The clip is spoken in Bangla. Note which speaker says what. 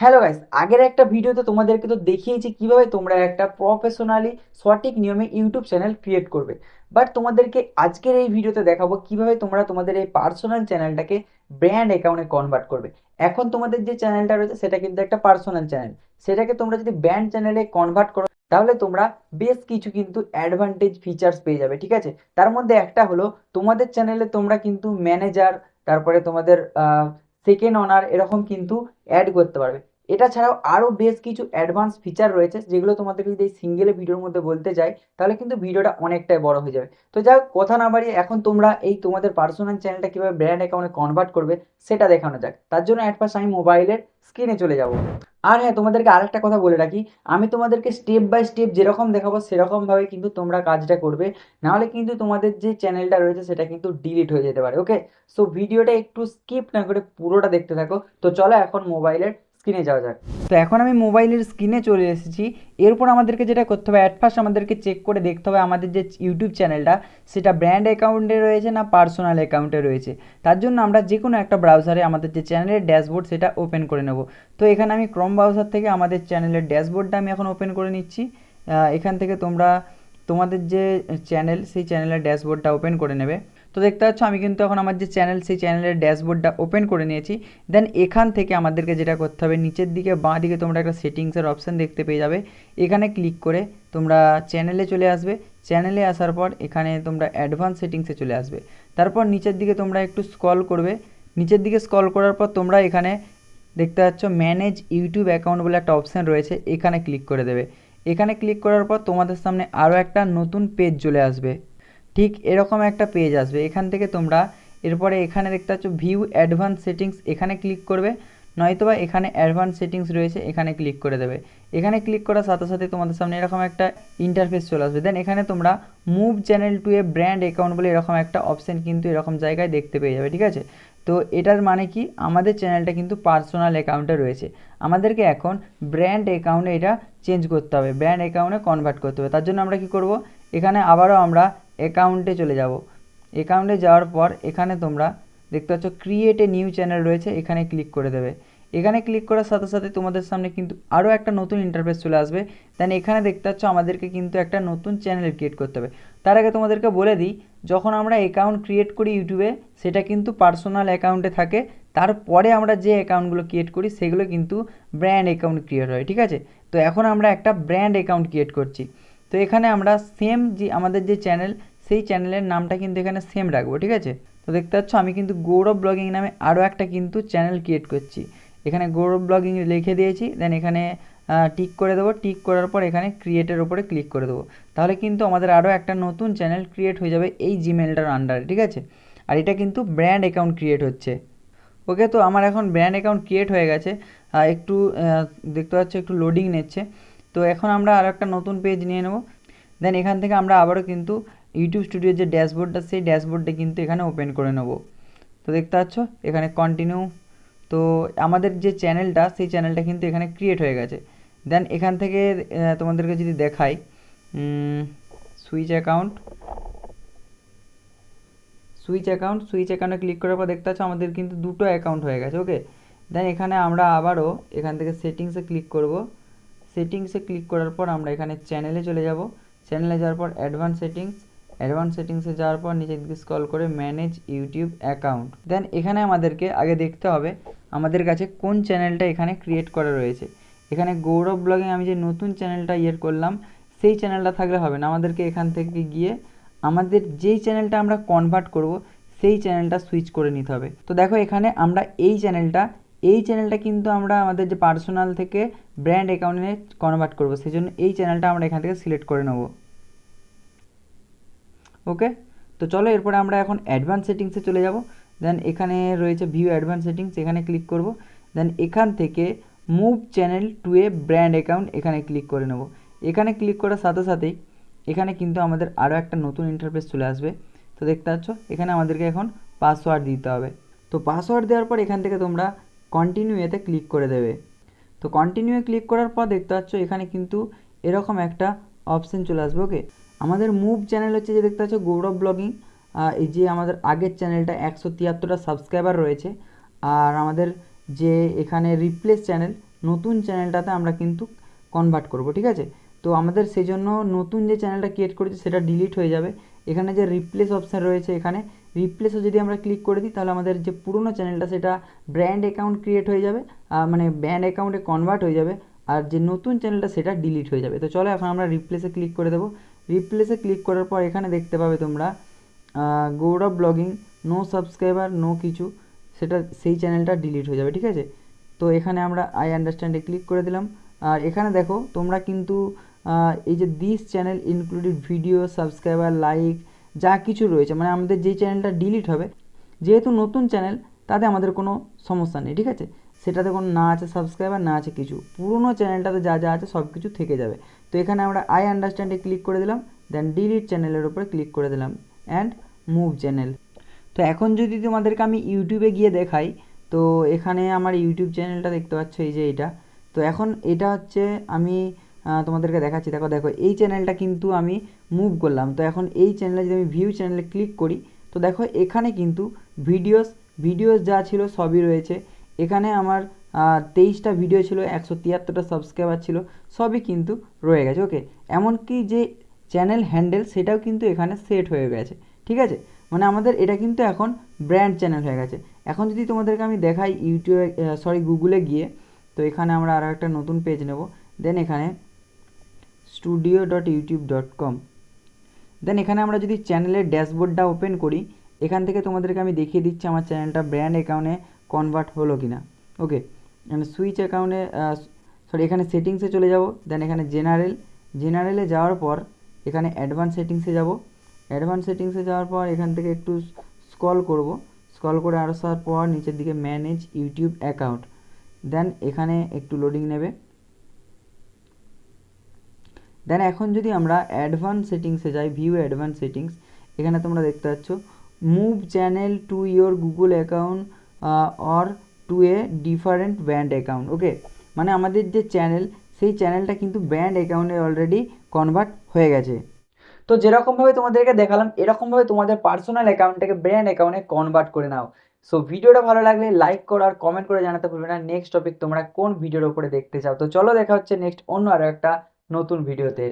Speaker 1: হ্যালো গাইস আগের একটা ভিডিওতে তোমাদেরকে তো দেখিয়েছি কীভাবে তোমরা একটা প্রফেশনালি সঠিক নিয়মে ইউটিউব চ্যানেল ক্রিয়েট করবে। বাট তোমাদেরকে আজকের এই ভিডিওতে দেখাবো কীভাবে তোমরা তোমাদের এই পার্সোনাল চ্যানেলটাকে ব্র্যান্ড অ্যাকাউন্টে কনভার্ট করবে। এখন তোমাদের যে চ্যানেলটা রয়েছে, সেটা কিন্তু একটা পার্সোনাল চ্যানেল সেটাকে তোমরা যদি ব্র্যান্ড চ্যানেলে কনভার্ট করো, তাহলে তোমরা বেশ কিছু কিন্তু অ্যাডভান্টেজ ফিচার্স পেয়ে যাবে, ঠিক আছে? তার মধ্যে একটা হলো, তোমাদের চ্যানেলে তোমরা কিন্তু ম্যানেজার তারপরে তোমাদের সেকেন্ড অনার এরকম কিন্তু অ্যাড করতে পারবে। এটা ছাড়াও আরও বেশ কিছু অ্যাডভান্স ফিচার রয়েছে, যেগুলো তোমাদেরকে যদি এই সিঙ্গেল ভিডিওর মধ্যে বলতে যাই, তাহলে কিন্তু ভিডিওটা অনেকটাই বড় হয়ে যাবে। তো যাই কথা না বাড়িয়ে এখন তোমরা এই তোমাদের পার্সোনাল চ্যানেলটা কীভাবে ব্র্যান্ড অ্যাকাউন্টে কনভার্ট করবে, সেটা দেখানো যাক। তার জন্য অ্যাট ফার্স্ট আমি মোবাইলের স্ক্রিনে চলে যাব। আর হ্যাঁ তোমাদেরকে আরেকটা কথা বলে রাখি, আমি তোমাদেরকে স্টেপ বাই স্টেপ যেরকম দেখাবো, সেরকমভাবে কিন্তু তোমরা কাজটা করবে। নাহলে কিন্তু তোমাদের যে চ্যানেলটা রয়েছে, সেটা কিন্তু ডিলিট হয়ে যেতে পারে ওকে সো ভিডিওটা একটু স্কিপ না করে পুরোটা দেখতে থাকো। তো চলো এখন মোবাইলের স্ক্রিনে যাওয়া যাক। তো এখন আমি মোবাইলের স্ক্রিনে চলে এসেছি। এরপর আমাদেরকে যেটা করতে হবে অ্যাট ফার্স্ট আমাদেরকে চেক করে দেখতে হবে আমাদের যে ইউটিউব চ্যানেলটা সেটা ব্র্যান্ড অ্যাকাউন্টে রয়েছে না পার্সোনাল অ্যাকাউন্টে রয়েছে। তার জন্য আমরা যে কোনো একটা ব্রাউজারে আমাদের যে চ্যানেলের ড্যাশবোর্ড সেটা ওপেন করে নেব। তো এখানে আমি ক্রম ব্রাউজার থেকে আমাদের চ্যানেলের ড্যাশবোর্ডটা আমি এখন ওপেন করে নিচ্ছি। এখান থেকে তোমরা তোমাদের যে চ্যানেল সেই চ্যানেলের ড্যাশবোর্ডটা ওপেন করে নেবে। তো দেখতে পাচ্ছ, আমি কিন্তু এখন আমার যে চ্যানেল সেই চ্যানেলের ড্যাশবোর্ডটা ওপেন করে নিয়েছি। দেন এখান থেকে আমাদেরকে যেটা করতে হবে, নিচের দিকে, বাঁ দিকে তোমরা একটা সেটিংসের অপশান দেখতে পেয়ে যাবে। এখানে ক্লিক করে তোমরা চ্যানেলে চলে আসবে। চ্যানেলে আসার পর এখানে তোমরা অ্যাডভান্স সেটিংসে চলে আসবে। তারপর নিচের দিকে তোমরা একটু স্কল করবে। নিচের দিকে স্কল করার পর তোমরা এখানে দেখতে পাচ্ছ ম্যানেজ ইউটিউব অ্যাকাউন্ট বলে একটা অপশান রয়েছে, এখানে ক্লিক করে দেবে। এখানে ক্লিক করার পর তোমাদের সামনে আরও একটা নতুন পেজ চলে আসবে। ঠিক এরকম একটা পেজ আসবে। এখান থেকে তোমরা এরপরে এখানে দেখতে পাচ্ছ ভিউ অ্যাডভান্স সেটিংস এখানে ক্লিক করবে। নয়তোবা এখানে অ্যাডভান্স সেটিংস রয়েছে, এখানে ক্লিক করে দেবে। এখানে ক্লিক করার সাথে সাথে তোমাদের সামনে এরকম একটা ইন্টারফেস চলে আসবে। দেন এখানে তোমরা move channel to a brand account বলে এরকম একটা অপশান কিন্তু এরকম জায়গায় দেখতে পেয়ে যাবে, ঠিক আছে? তো এটার মানে কি? আমাদের চ্যানেলটা কিন্তু পার্সোনাল অ্যাকাউন্টে রয়েছে। আমাদেরকে এখন ব্র্যান্ড অ্যাকাউন্টে এটা চেঞ্জ করতে হবে। ব্র্যান্ড অ্যাকাউন্টে কনভার্ট করতে হবে। তার জন্য আমরা কি করব? এখানে আবারও আমরা অ্যাকাউন্টে চলে যাব। অ্যাকাউন্টে যাওয়ার পর এখানে তোমরা দেখতে পাচ্ছ ক্রিয়েট এ নিউ চ্যানেল রয়েছে, এখানে ক্লিক করে দেবে। এখানে ক্লিক করার সাথে সাথে তোমাদের সামনে কিন্তু আরও একটা নতুন ইন্টারফেস চলে আসবে। দেন এখানে দেখতে পাচ্ছ আমাদেরকে কিন্তু একটা নতুন চ্যানেল ক্রিয়েট করতে হবে। তার আগে তোমাদেরকে বলে দিই, যখন আমরা অ্যাকাউন্ট ক্রিয়েট করি ইউটিউবে সেটা কিন্তু পার্সোনাল অ্যাকাউন্টে থাকে। তারপরে আমরা যে অ্যাকাউন্টগুলো ক্রিয়েট করি, সেগুলো কিন্তু ব্র্যান্ড অ্যাকাউন্ট ক্রিয়েট হয়, ঠিক আছে? তো এখন আমরা একটা ব্র্যান্ড অ্যাকাউন্ট ক্রিয়েট করছি। তো এখানে আমরা সেম যে আমাদের যে চ্যানেল সেই চ্যানেলের নামটা কিন্তু এখানে সেম রাখব, ঠিক আছে? তো দেখতে পাচ্ছ, আমি কিন্তু গৌরব ব্লগিং নামে আরও একটা কিন্তু চ্যানেল ক্রিয়েট করছি। এখানে গৌরব ব্লগিং লিখে দিয়েছি দেন এখানে টিক করে দেবো। টিক করার পর এখানে ক্রিয়েটের ওপরে ক্লিক করে দেবো। তাহলে কিন্তু আমাদের আরও একটা নতুন চ্যানেল ক্রিয়েট হয়ে যাবে এই জিমেলটার আন্ডারে ঠিক আছে? আর এটা কিন্তু ব্র্যান্ড অ্যাকাউন্ট ক্রিয়েট হচ্ছে। ওকে তো আমার এখন ব্র্যান্ড অ্যাকাউন্ট ক্রিয়েট হয়ে গেছে। একটু দেখতে পাচ্ছ, একটু লোডিং নিচ্ছে। তো এখন আমরা আরও একটা নতুন পেজ নিয়ে নেব। দেন এখান থেকে আমরা আবারও কিন্তু ইউটিউব স্টুডিওর যে ড্যাশবোর্ডটা সেই ড্যাশবোর্ডটা কিন্তু এখানে ওপেন করে নেব। তো দেখতে পাচ্ছ, এখানে কন্টিনিউ তো আমাদের যে চ্যানেলটা সেই চ্যানেলটা কিন্তু এখানে ক্রিয়েট হয়ে গেছে। দেন এখান থেকে তোমাদেরকে যদি দেখাই switch account switch account switch অ্যাকাউন্টে ক্লিক করার পর দেখতে পাচ্ছ, আমাদের কিন্তু দুটো অ্যাকাউন্ট হয়ে গেছে ওকে দেন এখানে আমরা আবারও এখান থেকে সেটিংসে ক্লিক করব। সেটিংসে ক্লিক করার পর আমরা এখানে চ্যানেলে চলে যাব। চ্যানেলে যাওয়ার পর অ্যাডভান্স সেটিংস অ্যাডভান্স সেটিংসে যাওয়ার পর নিচের দিকে স্ক্রল করে ম্যানেজ ইউটিউব অ্যাকাউন্ট দেন এখানে আমাদেরকে আগে দেখতে হবে আমাদের কাছে কোন চ্যানেলটা এখানে ক্রিয়েট করা রয়েছে। এখানে গৌরব ব্লগে আমি যে নতুন চ্যানেলটা ইয়ে করলাম, সেই চ্যানেলটা থাকলে হবে না। আমাদেরকে এখান থেকে গিয়ে আমাদের যেই চ্যানেলটা আমরা কনভার্ট করব, সেই চ্যানেলটা সুইচ করে নিতে হবে। তো দেখো এখানে আমরা এই চ্যানেলটা এই চ্যানেলটা কিন্তু আমরা আমাদের যে পার্সোনাল থেকে ব্র্যান্ড অ্যাকাউন্টে কনভার্ট করব সেই জন্য এই চ্যানেলটা আমরা এখান থেকে সিলেক্ট করে নেব। ওকে তো চলো এরপরে আমরা এখন অ্যাডভান্স সেটিংসে চলে যাব। দেন এখানে রয়েছে ভিউ অ্যাডভান্স সেটিংস এখানে ক্লিক করব। দেন এখান থেকে move channel to a brand account এখানে ক্লিক করে নেব। এখানে ক্লিক করার সাথে সাথেই এখানে কিন্তু আমাদের আরও একটা নতুন ইন্টারফেস চলে আসবে। তো দেখতে পাচ্ছ, এখানে আমাদেরকে এখন পাসওয়ার্ড দিতে হবে। তো পাসওয়ার্ড দেওয়ার পর এখান থেকে তোমরা কন্টিনিউ এতে ক্লিক করে দেবে। তো কন্টিনিউ ক্লিক করার পর দেখতে পাচ্ছ এখানে কিন্তু এরকম একটা অপশন চলে আসবে ওকে আমাদের মুভ চ্যানেল হচ্ছে যে দেখতে পাচ্ছ গৌরব ব্লগিং এই যে আমাদের আগের চ্যানেলটা একশো তিয়াত্তরটা সাবস্ক্রাইবার রয়েছে, আর আমাদের যে এখানে রিপ্লেস চ্যানেল নতুন চ্যানেলটাতে আমরা কিন্তু কনভার্ট করব, ঠিক আছে? তো আমাদের সেই জন্য নতুন যে চ্যানেলটা ক্রিয়েট করেছি সেটা ডিলিট হয়ে যাবে এখানে যে রিপ্লেস অপশান রয়েছে এখানে রিপ্লেসও যদি আমরা ক্লিক করে দিই, তাহলে আমাদের যে পুরনো চ্যানেলটা সেটা ব্র্যান্ড অ্যাকাউন্ট ক্রিয়েট হয়ে যাবে মানে ব্র্যান্ড অ্যাকাউন্টে কনভার্ট হয়ে যাবে, আর যে নতুন চ্যানেলটা সেটা ডিলিট হয়ে যাবে। তো চলো এখন আমরা রিপ্লেসে ক্লিক করে দেবো। রিপ্লেসে ক্লিক করার পর এখানে দেখতে পাবে তোমরা Gaurav blogging no subscriber no কিছু, সেটা সেই চ্যানেলটা ডিলিট হয়ে যাবে, ঠিক আছে? তো এখানে আমরা আই আন্ডারস্ট্যান্ডে ক্লিক করে দিলাম। আর এখানে দেখো, তোমরা কিন্তু এই যে this channel included video subscriber like যা কিছু রয়েছে মানে আমাদের যেই চ্যানেলটা ডিলিট হবে, যেহেতু নতুন চ্যানেল তাতে আমাদের কোনো সমস্যা নেই, ঠিক আছে? সেটাতে কোনো না আছে সাবস্ক্রাইবার না আছে কিছু। পুরনো চ্যানেলটাতে যা যা আছে সব কিছু থেকে যাবে। তো এখানে আমরা আই আন্ডারস্ট্যান্ডে ক্লিক করে দিলাম দেন ডিলিট চ্যানেলের উপরে ক্লিক করে দিলাম অ্যান্ড মুভ চ্যানেল তো এখন যদি তোমাদেরকে আমি ইউটিউবে গিয়ে দেখাই, তো এখানে আমার ইউটিউব চ্যানেলটা দেখতে পাচ্ছ, এই যে এটা। তো এখন এটা হচ্ছে আমি তোমাদেরকে দেখাচ্ছি। দেখো দেখো, এই চ্যানেলটা কিন্তু আমি মুভ করলাম। তো এখন এই চ্যানেলে যদি আমি ভিউ চ্যানেলে ক্লিক করি, তো দেখো, এখানে কিন্তু ভিডিওস ভিডিওস যা ছিল সবই রয়েছে। এখানে আমার তেইশটা ভিডিও ছিল, একশো তিয়াত্তরটা সাবস্ক্রাইবার ছিল, সবই কিন্তু রয়ে গেছে ওকে এমনকি যে চ্যানেল হ্যান্ডেল সেটাও কিন্তু এখানে সেট হয়ে গেছে, ঠিক আছে? মানে আমাদের এটা কিন্তু এখন ব্র্যান্ড চ্যানেল হয়ে গেছে। এখন যদি তোমাদেরকে আমি দেখাই ইউটিউবে সরি গুগলে গিয়ে, তো এখানে আমরা আরও একটা নতুন পেজ নেব। দেন এখানে studio dot YouTube dot com then এখানে আমরা যদি চ্যানেলের ড্যাশবোর্ডটা ওপেন করি, এখান থেকে তোমাদেরকে আমি দেখিয়ে দিচ্ছি আমার চ্যানেলটা ব্র্যান্ড অ্যাকাউন্টে কনভার্ট হলো কি না ওকে সুইচ অ্যাকাউন্টে সরি এখানে সেটিংসে চলে যাব দেন এখানে জেনারেল জেনারেলে যাওয়ার পর এখানে অ্যাডভান্স সেটিংসে যাব। অ্যাডভান্স সেটিংসে যাওয়ার পর এখান থেকে একটু স্ক্রল করব। স্ক্রল করে আসার পর নিচের দিকে ম্যানেজ ইউটিউব অ্যাকাউন্ট দেন এখানে একটু লোডিং নেবে। দেন এখন যদি আমরা অ্যাডভান্স সেটিংসে যাই ভিউ অ্যাডভান্স সেটিংস এখানে তোমরা দেখতে পাচ্ছ move channel to your Google account or to a different brand account okay মানে আমাদের যে চ্যানেল সেই চ্যানেলটা কিন্তু ব্যান্ড অ্যাকাউন্টে অলরেডি কনভার্ট হয়ে গেছে। তো যেরকমভাবে তোমাদেরকে দেখালাম, এরকমভাবে তোমাদের পার্সোনাল অ্যাকাউন্টটাকে ব্র্যান্ড অ্যাকাউন্টে কনভার্ট করে নাও। সো ভিডিওটা ভালো লাগলে লাইক করো আর কমেন্ট করে জানাতে ভুলবে না। নেক্সট টপিক তোমরা কোন ভিডিওর উপরে দেখতে চাও? তো চলো দেখা হচ্ছে নেক্সট অন্য আরও একটা নতুন ভিডিওতে